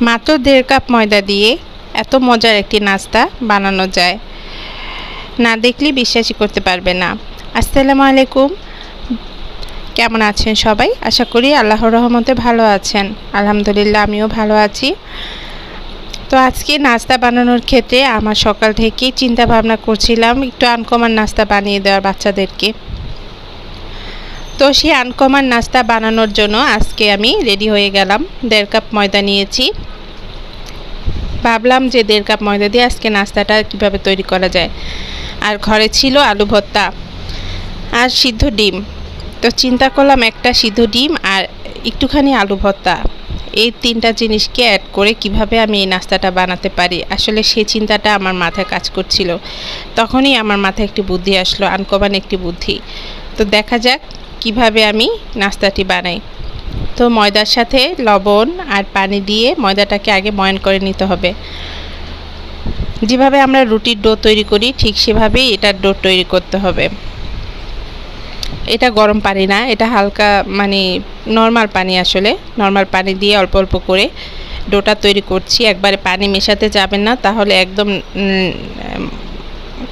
মাত্র দেড় কাপ ময়দা দিয়ে এত মজার একটি নাস্তা বানানো যায়। না দেখলে বিশ্বাসই করতে পারবে না। আসসালামু আলাইকুম। কেমন আছেন সবাই? আশা করি আল্লাহর রহমতে ভালো আছেন। আলহামদুলিল্লাহ, আমিও ভালো আছি। তো আজকে নাস্তা বানানোর ক্ষেত্রে আমার সকাল থেকেই চিন্তা ভাবনা করছিলাম, একটু আনকমন নাস্তা বানিয়ে দেওয়ার বাচ্চাদেরকে। তো সেই আনকমন নাস্তা বানানোর জন্য আজকে আমি রেডি হয়ে গেলাম। দেড় কাপ ময়দা নিয়েছি। ভাবলাম যে দেড় কাপ ময়দা দিয়ে আজকে নাস্তাটা কীভাবে তৈরি করা যায়। আর ঘরে ছিল আলু ভর্তা আর সিদ্ধ ডিম। তো চিন্তা করলাম একটা সিদ্ধ ডিম আর একটুখানি আলু ভর্তা। এই তিনটা জিনিসকে অ্যাড করে কীভাবে আমি এই নাস্তাটা বানাতে পারি? আসলে সেই চিন্তাটা আমার মাথায় কাজ করছিল। তখনই আমার মাথায় একটি বুদ্ধি আসলো, আনকমান একটি বুদ্ধি। তো দেখা যাক কীভাবে আমি নাস্তাটি বানাই। তো ময়দার সাথে লবণ আর পানি দিয়ে ময়দাটাকে আগে ময়ন করে নিতে হবে। যেভাবে আমরা রুটির ডো তৈরি করি, ঠিক সেভাবেই এটার ডো তৈরি করতে হবে। এটা গরম পানি না, এটা হালকা মানে নর্মাল পানি আসলে। নর্মাল পানি দিয়ে অল্প অল্প করে ডোটা তৈরি করছি। একবারে পানি মেশাতে যাবেন না, তাহলে একদম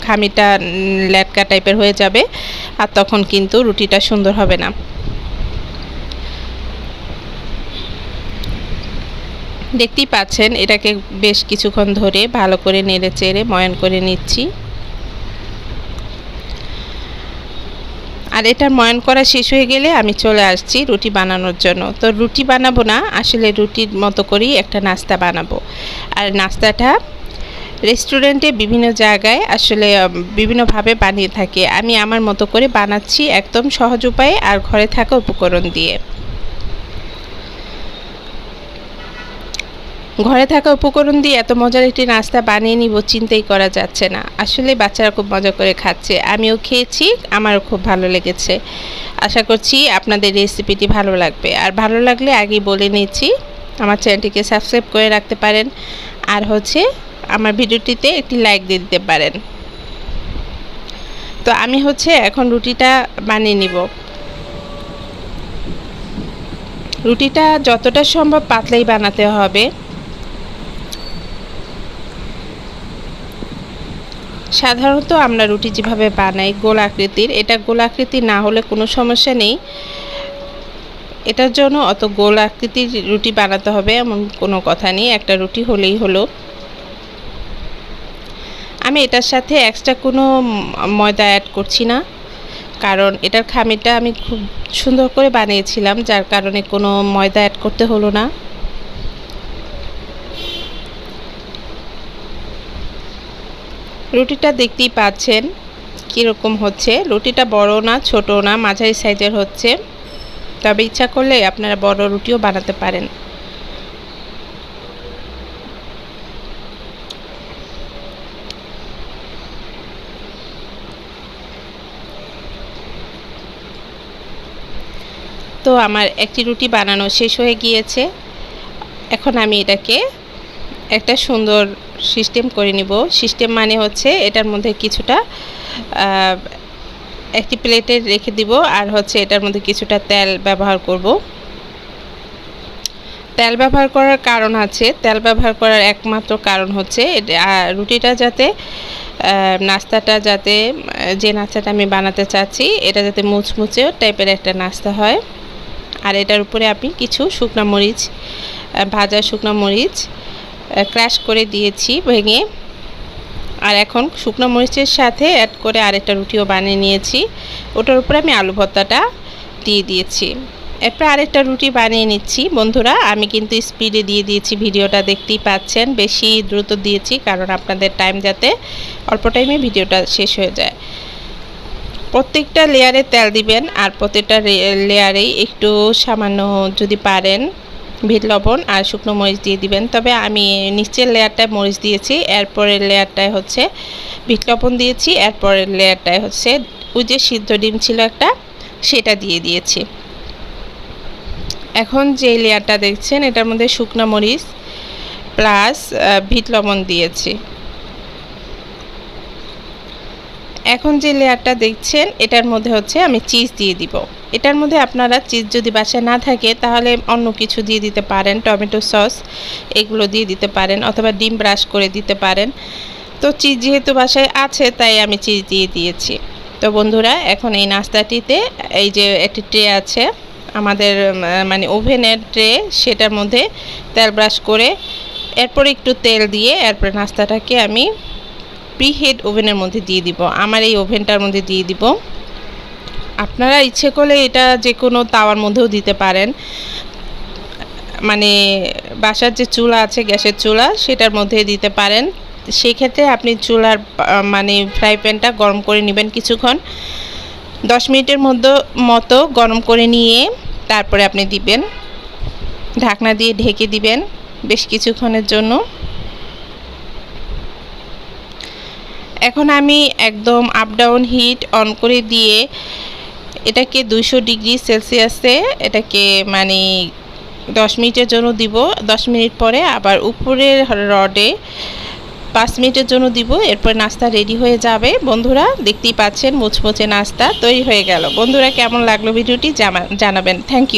খামিটা ল্যাটকা টাইপের হয়ে যাবে আর তখন কিন্তু রুটিটা সুন্দর হবে না। দেখতেই পাচ্ছেন, এটাকে বেশ কিছুক্ষণ ধরে ভালো করে নেড়ে চেড়ে ময়ন করে নিচ্ছি। আর এটার ময়ন করা শেষ হয়ে গেলে আমি চলে আসছি রুটি বানানোর জন্য। তো রুটি বানাবো না, আসলে রুটির মতো করেই একটা নাস্তা বানাবো। আর নাস্তাটা রেস্টুরেন্টে বিভিন্ন জায়গায় আসলে বিভিন্নভাবে বানিয়ে থাকে। আমি আমার মতো করে বানাচ্ছি একদম সহজ উপায়ে আর ঘরে থাকা উপকরণ দিয়ে। ঘরে থাকা উপকরণ দিয়ে এত মজার একটি নাস্তা বানিয়ে নিব চিন্তাই করা যাচ্ছে না। আসলে বাচ্চারা খুব মজা করে খাচ্ছে। আমিও খেয়েছি, আমারও খুব ভালো লেগেছে। আশা করছি আপনাদের রেসিপিটি ভালো লাগবে। আর ভালো লাগলে আগেই বলে নিচ্ছি, আমার চ্যানেলটিকে সাবস্ক্রাইব করে রাখতে পারেন। আর হচ্ছে আমার ভিডিওটিতে একটি লাইক দিয়ে দিতে পারেন। তো আমি হচ্ছে এখন রুটিটা বানিয়ে নিব। রুটিটা যতটা সম্ভব পাতলাই বানাতে হবে। সাধারণত আমরা রুটি যেভাবে বানাই গোল আকৃতির এটা গোল আকৃতি না হলে কোনো সমস্যা নেই। এটার জন্য অত গোল আকৃতির রুটি বানাতে হবে এমন কোনো কথা নেই। একটা রুটি হলেই হলো। আমি এটার সাথে এক্সট্রা কোনো ময়দা অ্যাড করছি না। কারণ এটার খামিরটা আমি খুব সুন্দর করে বানিয়েছিলাম, যার কারণে কোনো ময়দা অ্যাড করতে হলো না। রুটিটা দেখতেই পাচ্ছেন কীরকম হচ্ছে। রুটিটা বড় না, ছোট না, মাঝারি সাইজের হচ্ছে। তবে ইচ্ছা করলে আপনারা বড় রুটিও বানাতে পারেন। তো আমার একটি রুটি বানানো শেষ হয়ে গিয়েছে। এখন আমি এটাকে একটা সুন্দর সিস্টেম করে নিব। সিস্টেম মানে হচ্ছে এটার মধ্যে কিছুটা একটি প্লেটে রেখে দিব আর হচ্ছে এটার মধ্যে কিছুটা তেল ব্যবহার করব। তেল ব্যবহার করার কারণ আছে। তেল ব্যবহার করার একমাত্র কারণ হচ্ছে রুটিটা যাতে নাস্তাটা যাতে যে নাস্তাটা আমি বানাতে চাচ্ছি, এটা যাতে মুচমুচে টাইপের একটা নাস্তা হয়। আর এটার উপরে আমি কিছু শুকনো মরিচ ভাজা শুকনো মরিচ ক্র্যাশ করে দিয়েছি ভেঙে। আর এখন শুকনো মরিচের সাথে অ্যাড করে আরেকটা রুটিও বানিয়ে নিয়েছি। ওটার উপরে আমি আলু ভর্তাটা দিয়ে দিয়েছি। এরপর আরেকটা রুটি বানিয়ে নিচ্ছি। বন্ধুরা, আমি কিন্তু স্পিডে দিয়ে দিয়েছি, ভিডিওটা দেখতেই পাচ্ছেন। বেশি দ্রুত দিয়েছি, কারণ আপনাদের টাইম যাতে অল্প টাইমে ভিডিওটা শেষ হয়ে যায়। প্রত্যেকটা লেয়ারে তেল দিবেন আর প্রত্যেকটা লেয়ারেই একটু সামান্য যদি পারেন ভিট লবণ আর শুকনো মরিচ দিয়ে দিবেন। তবে আমি নিচের লেয়ারটায় মরিচ দিয়েছি, এরপরের লেয়ারটায় হচ্ছে ভিট লবণ দিয়েছি, এরপরের লেয়ারটায় হচ্ছে ওই যে সিদ্ধ ডিম ছিল একটা, সেটা দিয়ে দিয়েছি। এখন যে লেয়ারটা দেখছেন, এটার মধ্যে শুকনো মরিচ প্লাস ভিট লবণ দিয়েছি। এখন যে লেয়ারটা দেখছেন, এটার মধ্যে হচ্ছে আমি চিজ দিয়ে দিব। এটার মধ্যে আপনারা চিজ যদি বাসায় না থাকে, তাহলে অন্য কিছু দিয়ে দিতে পারেন, টমেটো সস, এগুলো দিয়ে দিতে পারেন, অথবা ডিম ব্রাশ করে দিতে পারেন। তো চিজ যেহেতু বাসায় আছে, তাই আমি চিজ দিয়ে দিয়েছি। তো বন্ধুরা, এখন এই নাস্তাটিতে এই যে একটি ট্রে আছে, আমাদের মানে ওভেনের ট্রে, সেটার মধ্যে তেল ব্রাশ করে, এরপর একটু তেল দিয়ে, এরপরে নাস্তাটাকে আমি প্রিহিট ওভেনের মধ্যে দিয়ে দিব। আমার এই ওভেনটার মধ্যে দিয়ে দিব। আপনারা ইচ্ছে করলে এটা যে কোনো তাওয়ার মধ্যেও দিতে পারেন। মানে বাসার যে চুলা আছে, গ্যাসের চুলা, সেটার মধ্যে দিতে পারেন। সেক্ষেত্রে আপনি চুলার মানে ফ্রাই প্যানটা গরম করে নেবেন কিছুক্ষণ। দশ মিনিটের মধ্যে, মতো গরম করে নিয়ে তারপরে আপনি দিবেন। ঢাকনা দিয়ে ঢেকে দিবেন বেশ কিছুক্ষণের জন্য। এখন আমি একদম আপ ডাউন হিট অন করে দিয়ে এটাকে দুইশো ডিগ্রি সেলসিয়াসে এটাকে মানে দশ মিনিটের জন্য দিব। দশ মিনিট পরে আবার উপরের রডে পাঁচ মিনিটের জন্য দিব। এরপর নাস্তা রেডি হয়ে যাবে। বন্ধুরা, দেখতেই পাচ্ছেন মুচমুচে নাস্তা তৈরি হয়ে গেল। বন্ধুরা, কেমন লাগল ভিডিওটি জানাবেন। Thank you